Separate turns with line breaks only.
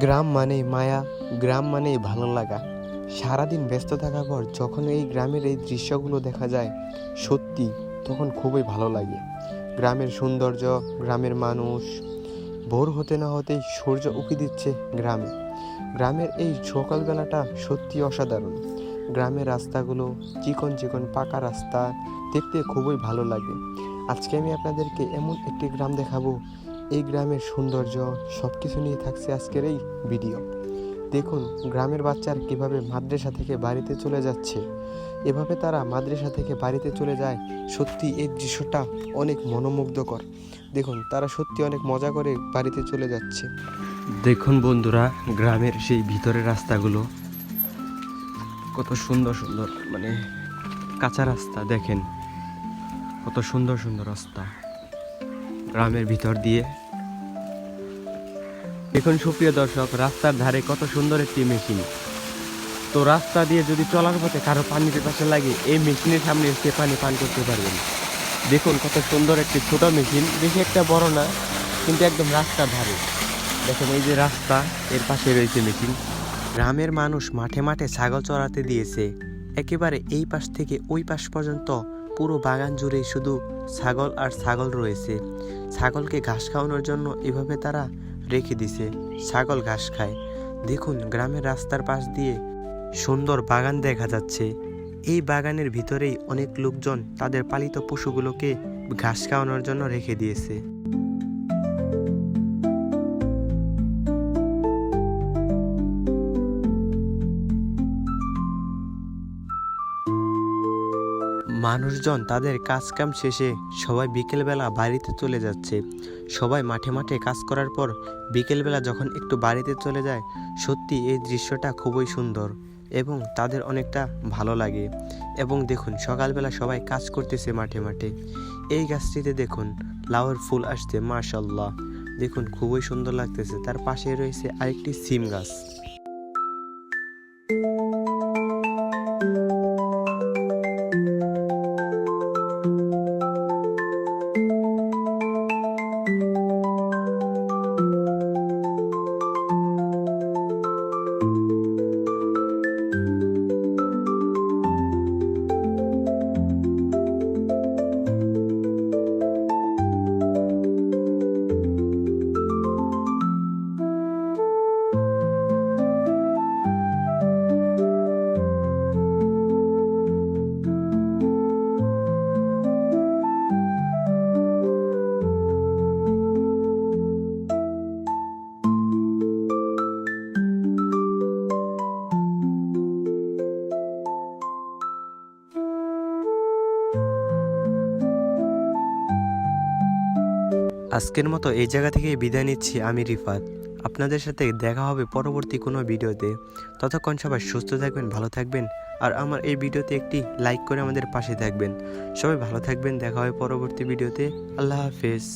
গ্রাম মানে মায়া, গ্রাম মানে ভালো লাগা। সারাদিন ব্যস্ত থাকার পর যখন এই গ্রামের এই দৃশ্যগুলো দেখা যায়, সত্যি তখন খুবই ভালো লাগে। গ্রামের সৌন্দর্য, গ্রামের মানুষ, ভোর হতে না হতেই সূর্য উঁকি দিচ্ছে গ্রামে। গ্রামের এই সকালবেলাটা সত্যি অসাধারণ। গ্রামের রাস্তাগুলো চিকন চিকন পাকা রাস্তা, দেখতে খুবই ভালো লাগে। আজকে আমি আপনাদেরকে এমন একটি গ্রাম দেখাবো এই গ্রামের সৌন্দর্য সব কিছু নিয়ে থাকছে আজকের এই ভিডিও। দেখুন, গ্রামের বাচ্চার কীভাবে মাদ্রাসা থেকে বাড়িতে চলে যাচ্ছে। এভাবে তারা মাদ্রাসা থেকে বাড়িতে চলে যায়, সত্যি এই দৃশ্যটা অনেক মনোমুগ্ধকর। দেখুন, তারা সত্যি অনেক মজা করে বাড়িতে চলে যাচ্ছে। দেখুন বন্ধুরা, গ্রামের সেই ভিতরের রাস্তাগুলো। কত সুন্দর সুন্দর মানে কাঁচা রাস্তা, দেখেন। কত সুন্দর সুন্দর রাস্তা। গ্রামের ভিতর দিয়ে। দেখুন সুপ্রিয় দর্শক, রাস্তার ধারে কত সুন্দর একটি মেশিন। তো রাস্তা দিয়ে যদি চলার পথে কারও পানি পাশে লাগে এই মেশিনের সামনে এসে পানি পান করতে পারবেন। দেখুন কত সুন্দর একটি ছোট মেশিন, বেশি একটা বড় না, কিন্তু একদম রাস্তার ধারে। দেখেন এই যে রাস্তা, এর পাশে রয়েছে মেশিন। গ্রামের মানুষ মাঠে মাঠে ছাগল চড়াতে দিয়েছে। একেবারে এই পাশ থেকে ওই পাশ পর্যন্ত পুরো বাগান জুড়ে শুধু ছাগল আর ছাগল রয়েছে। ছাগলকে ঘাস খাওয়ানোর জন্য এভাবে তারা রেখে দিছে। ছাগল ঘাস খায়। দেখুন, গ্রামের রাস্তার পাশ দিয়ে সুন্দর বাগান দেখা যাচ্ছে। এই বাগানের ভিতরেই অনেক লোকজন তাদের পালিত পশুগুলোকে ঘাস খাওয়ানোর জন্য রেখে দিয়েছে। মানুষজন তাদের কাজকাম শেষে সবাই বিকেলবেলা বাড়িতে চলে যাচ্ছে। সবাই মাঠে মাঠে কাজ করার পর বিকেলবেলা যখন একটু বাড়িতে চলে যায়, সত্যি এই দৃশ্যটা খুবই সুন্দর এবং তাদের অনেকটা ভালো লাগে। এবং দেখুন, সকালবেলা সবাই কাজ করতেছে মাঠে মাঠে। এই গাছটিতে দেখুন, লাউয়ের ফুল আসছে মাশাল্লাহ দেখুন, খুবই সুন্দর লাগতেছে। তার পাশে রয়েছে আরেকটি সিম গাছ। আজকের মতো এই জায়গা থেকে বিদায় নিচ্ছি, আমি রিফাত। আপনাদের সাথে দেখা হবে পরবর্তী কোনো ভিডিওতে। ততক্ষণ সবাই সুস্থ থাকবেন, ভালো থাকবেন, আর আমার এই ভিডিওতে একটি লাইক করে আমাদের পাশে থাকবেন। সবাই ভালো থাকবেন, দেখা হবে পরবর্তী ভিডিওতে। আল্লাহ হাফেজ।